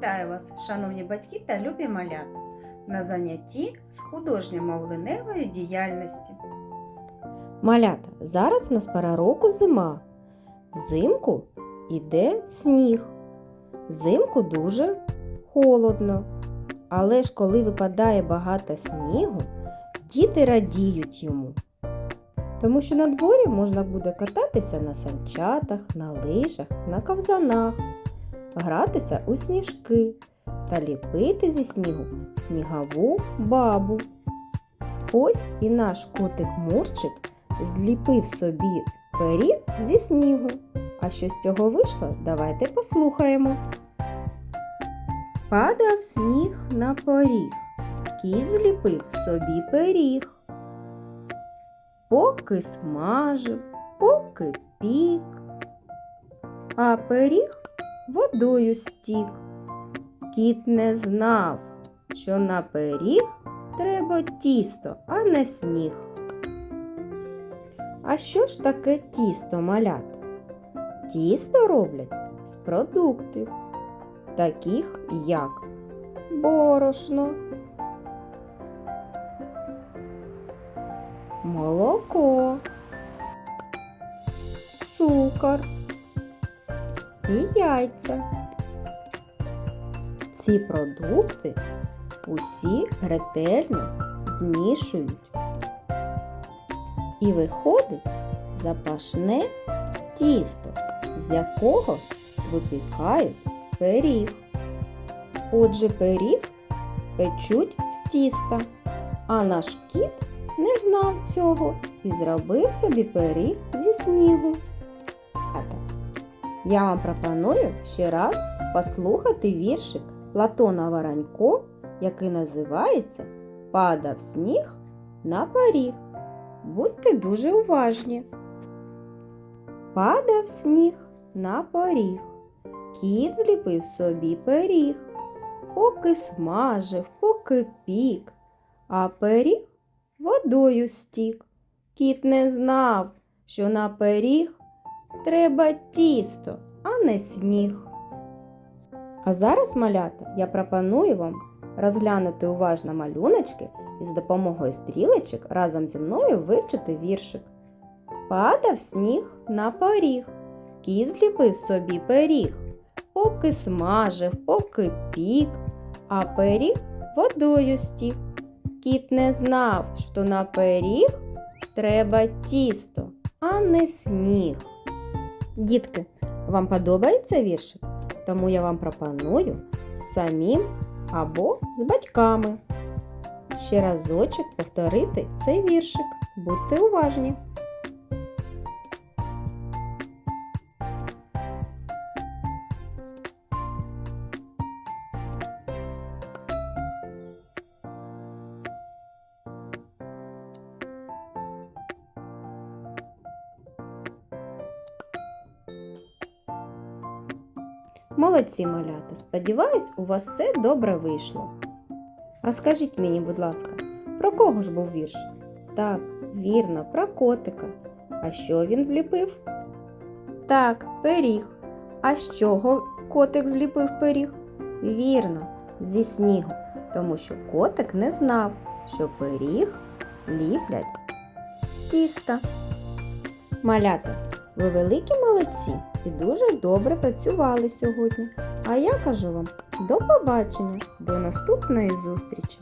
Вітаю вас, шановні батьки та любі малята, на занятті з художньо-мовленевої діяльності. Малята, зараз у нас пора року зима. Взимку іде сніг. Взимку дуже холодно. Але ж коли випадає багато снігу, діти радіють йому. Тому що на дворі можна буде кататися на санчатах, на лижах, на ковзанах, гратися у сніжки та ліпити зі снігу снігову бабу. Ось і наш котик Мурчик зліпив собі пиріг зі снігу. А що з цього вийшло, давайте послухаємо. Падав сніг на поріг, кіт зліпив собі пиріг. Поки смажив, поки пік, а пиріг водою стік. Кіт не знав, що на пиріг треба тісто, а не сніг. А що ж таке тісто малята? Тісто роблять з продуктів, таких як борошно, молоко, цукор і яйця. Ці продукти усі ретельно змішують. І виходить запашне тісто, з якого випікають пиріг. Отже, пиріг печуть з тіста, а наш кіт не знав цього і зробив собі пиріг зі снігу. Я вам пропоную ще раз послухати віршик Платона Воронько, який називається Падав сніг на поріг. Будьте дуже уважні. Падав сніг на поріг. Кіт зліпив собі пиріг, поки смажив, поки пік, а пиріг водою стік. Кіт не знав, що на пиріг треба тісто, а не сніг. А зараз, малята, я пропоную вам розглянути уважно малюночки і з допомогою стрілочок разом зі мною вивчити віршик. Падав сніг на поріг, кіт зліпив собі пиріг, поки смажив, поки пік, а пиріг водою стік. Кіт не знав, що на пиріг треба тісто, а не сніг. Дітки, вам подобається віршик? Тому я вам пропоную самим або з батьками. Ще разочок повторити цей віршик. Будьте уважні. Молодці малята. Сподіваюсь, у вас все добре вийшло. А скажіть мені, будь ласка, про кого ж був вірш? Так, вірно, про котика. А що він зліпив? Так, пиріг. А з чого котик зліпив пиріг? Вірно, зі снігу, тому що котик не знав, що пиріг ліплять з тіста. Малята, ви великі молодці і дуже добре працювали сьогодні. А я кажу вам до побачення, до наступної зустрічі!